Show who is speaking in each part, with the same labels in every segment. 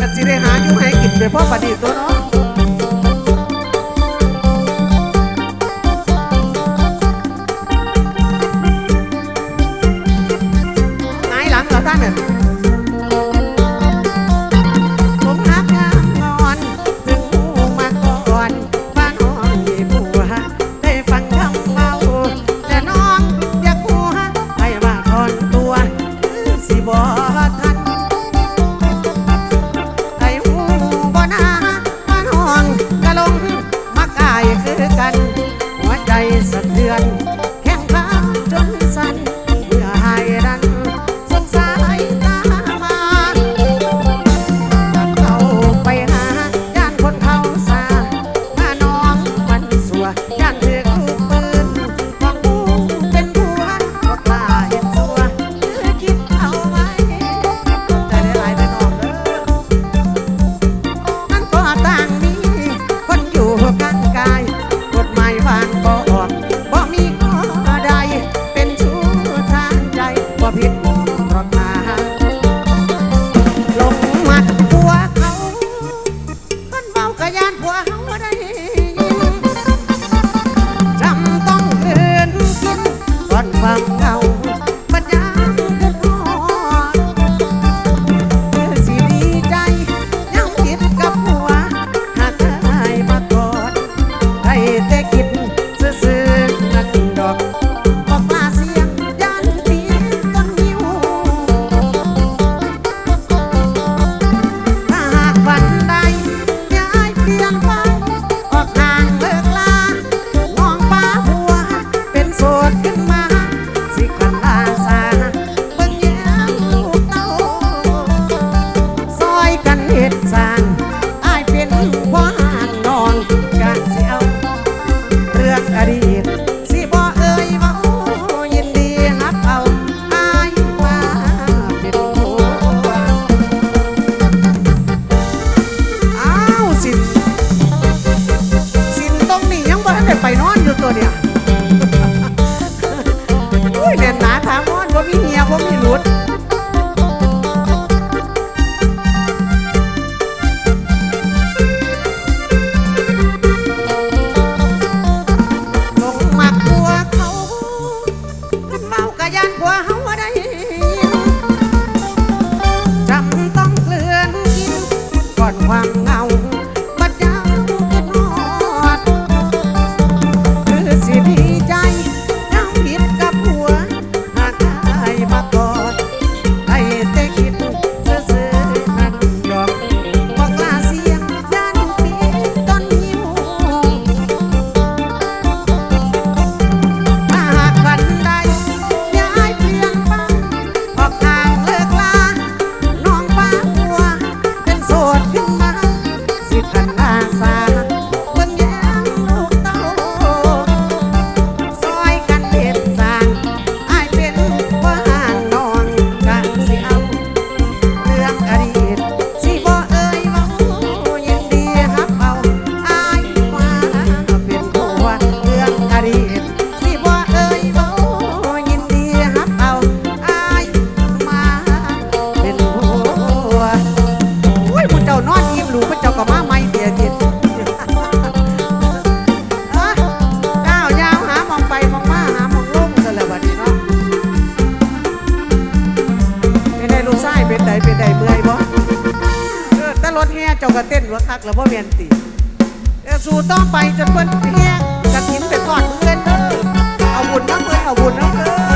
Speaker 1: กันสิได้หาอยู่ให้กินไปพ่อปฏิตัวเนาะานผัวเฮาได้จำต้องเดินกินก่อนฟัา จ้าก็เต้นหัวคักแล้วพ่อเมียนตีเอสู่ต้องไปจนเปิ้นแห้งกระถิ่นไปทอดเพื่อนเอาบุญน้ำเพื่อนเอาบุญน้ำเพื่อน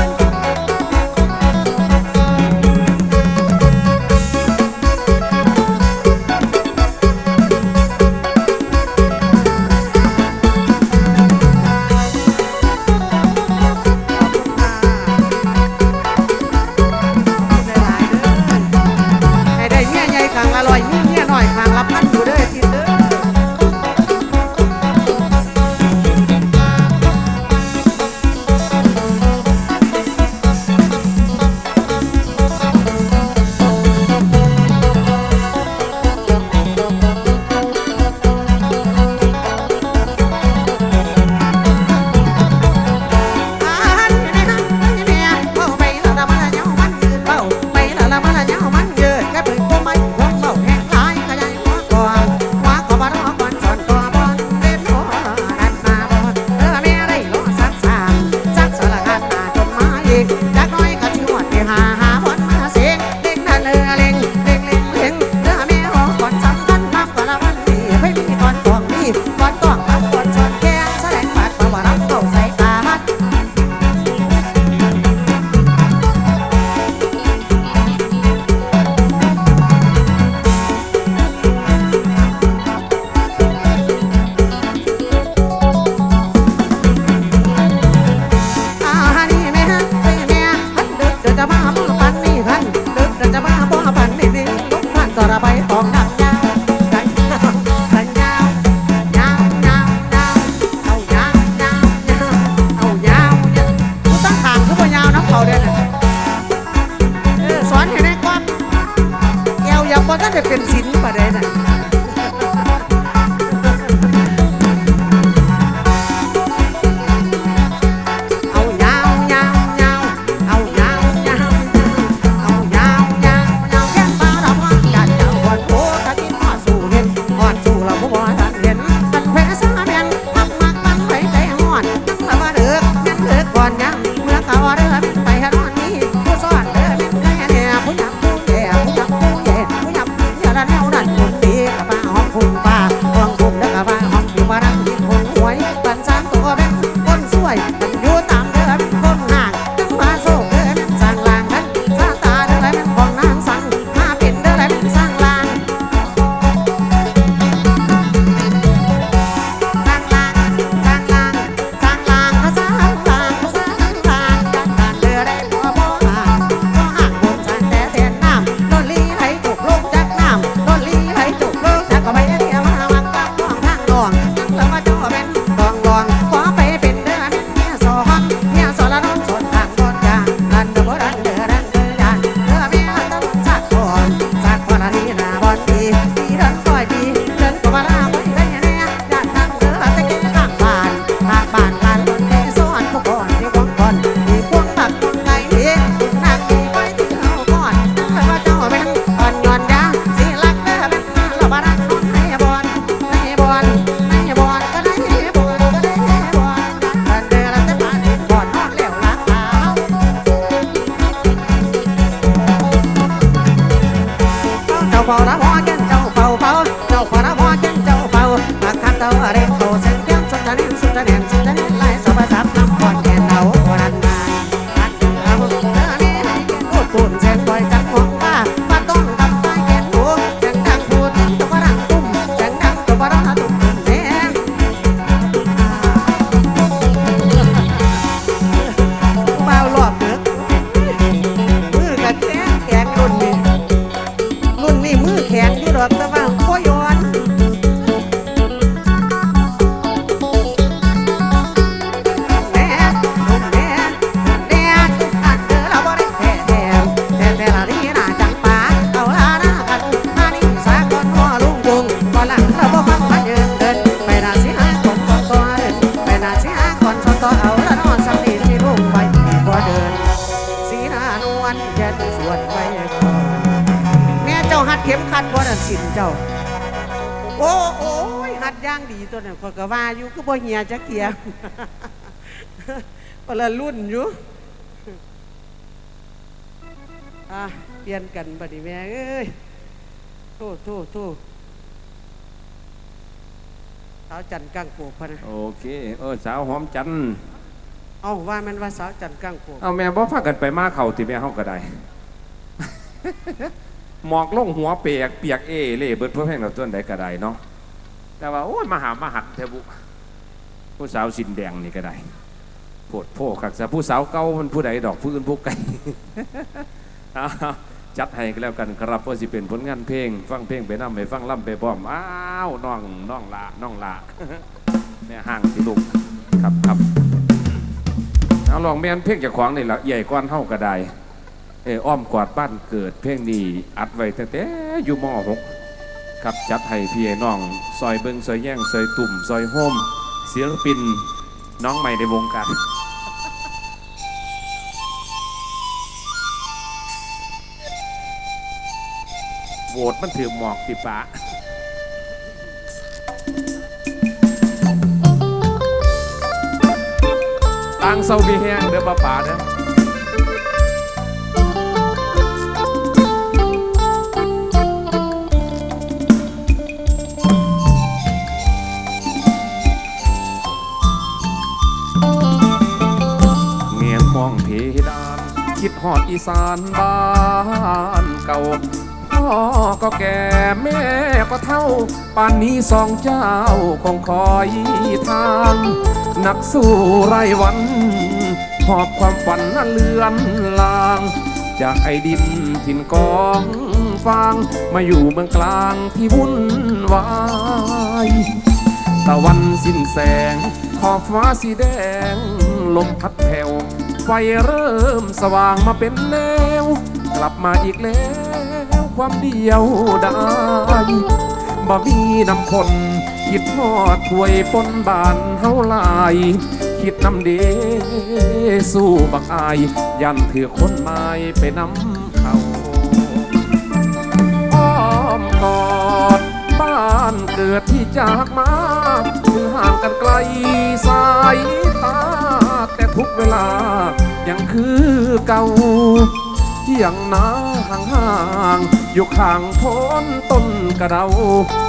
Speaker 1: นสวดไปก่อนแม่เจ้าหัดเข็มขัดบ่นั่นสินเจ้า โอ้โอ้ยหัดย่างดีตัวนั้นข้อยก็ว่าอยู่คือบ่เหียจักเทียคนละรุ่นอยู่อะเปลี่ยนกันบัดนี้แม่เอ้ยโทษโทษโทษสาวจันทร์กังปกพะนะ
Speaker 2: โอเค เออสาวหอมจันทร์
Speaker 1: เอาว่ามันว่าสาวจันทร์กังโปก
Speaker 2: เอาแม่บ่พากันไปมาเขาที่แม่เฮาก็ได้ หมอกลงหัวเปียกเปียกเอเล่เบิดเพื่อแพงเราต้นใดก็ได้เนาะแต่ว่าโอ้ยมาหามาหัดเทบุผู้สาวสินแดงนี่ก็ได้โพดโพคักซะผู้สาวเก่ามันผู้ใดดอกผู้อื่นผู้ไกลจัดให้ก็แล้วกันครับว่าสิเป็นผลงานเพลง ฟังเพลงไปนำไปฟังล่ำไปพร้อมอ้าวน้องน้องละน้องละแม่ห่างสิลูกครับครับ เอาลองแม่นเพลงจากขวางนี่ละใหญ่ก้อนเท่าก็ไดเอออ้อมกอดบ้านเกิด เพลงนี้อัดไว้ตั้งแต่อยู่ม .6 ครับจัดให้พี่น้อง ซอยเบิงซอยแย่งซอยตุ่มซอยโฮมศิลปินน้องใหม่ในวงการโหวตมันถือหมอกติปะ ต่างเศร้ามีแห้งเด้อป้าป่าเด้อเงียนมองเพดานคิดหอดอีสานบ้านเก่าพ่อก็แก่แม่ก็เท่าป่านนี้สองเจ้าคงคอยทาง นักสู้ไรวัน หอบความฝันนั้นเลือนลาง จากไอ้ดินถิ่นกองฟางมาอยู่เมืองกลางที่วุ่นวายตะวันสิ้นแสง ขอบฟ้าสีแดง ลมพัดแผ่วไฟเริ่มสว่างมาเป็นแนว กลับมาอีกแล้ว ความเดียวได้ บ่มีน้ำคนคิดทอดถวยปนบานเฮาลาย คิดน้ำเดสู้บักอาย ยันถือคนไม้ไปน้ำเขาอ้อมกอดบ้านเกิดที่จากมาถึงห่างกันไกลสายตา แต่ทุกเวลายังคือเก่า ที่ยงนาห่างห่างๆอยู่ข้างโพ้นต้นกระเดา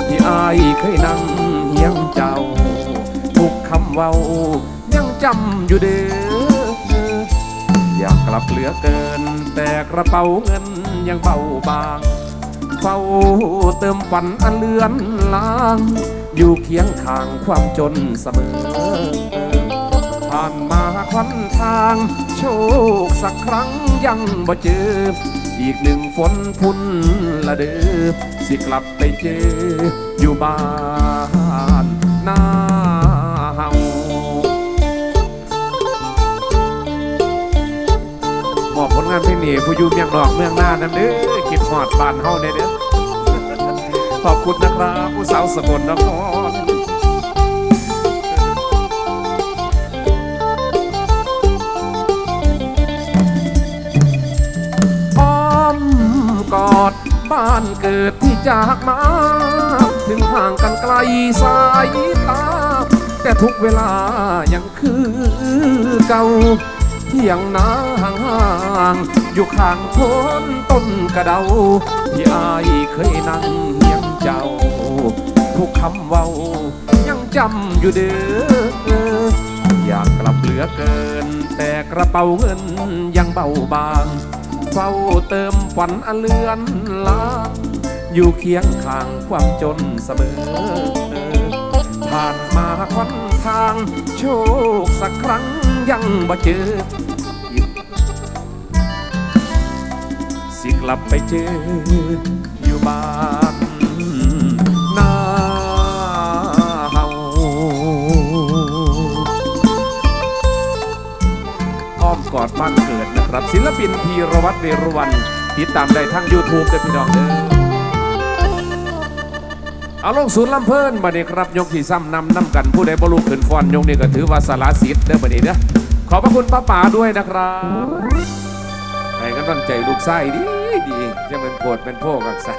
Speaker 2: ที่อายเคยนั่งเฮียงเจ้าทุกคำเว้ายังจำอยู่เด้ออยากกลับเหลือเกิน แต่กระเป๋าเงินยังเบาบางเฝ้าเติมฝันอันเลือนลาง อยู่เคียงข้างความจนเสมอ ผ่านมาควันทาง โชคสักครั้งยังบ่เจอ อีกหนึ่งฝนพุ่นละเด้อสิกลับไปเจอ อยู่บ้านนาเฮามอบผลงานเพลงนี้ผู้อยู่เมียงนอกเมืองหน้านั่นเด้อคิดหอดบ้านเฮาเด้อเด้อขอบคุณนะครับ ผู้สาวสกลนคร บ้านเกิดที่จากมา ถึงห่างกันไกลสายตา แต่ทุกเวลายังคือเก่าเที่ยงนาห่างห่างอยู่ข้างโพ้นต้นกระเดา ที่อายเคยนั่งเฮียงเจ้า ทุกคำเว้ายังจำอยู่เด้ออยากกลับเหลือเกิน แต่กระเป๋าเงินยังเบาบางเฝ้าเติมฝันอันเลือน ลางอยู่เคียงข้างความจนเสมอ ผ่านมาค่อนทาง โชคสักครั้งยังบ่เจอ สิกลับไปเจอ อยู่บ้านนาเฮาอ้อมกอดบ้านเกิดนะครับ ศิลปินพีรวัตรเวรุวัน ติดตามได้ทั้ง YouTube เด้อพี่น้องเด้อเอาลงศูนย์ลำเพลินบัดนี้ครับ ยกที่ซ้ำนำนำกันผู้ใดบรูขึ้นฟอนยกนี่ก็ถือว่าสารสิทธิ์เด้อบัดนี้เด้อขอบพระคุณป้าป๋าด้วยนะครับให้กำลังใจลูกไส้ดีดีจะเป็นโปรดเป็นโพกักษา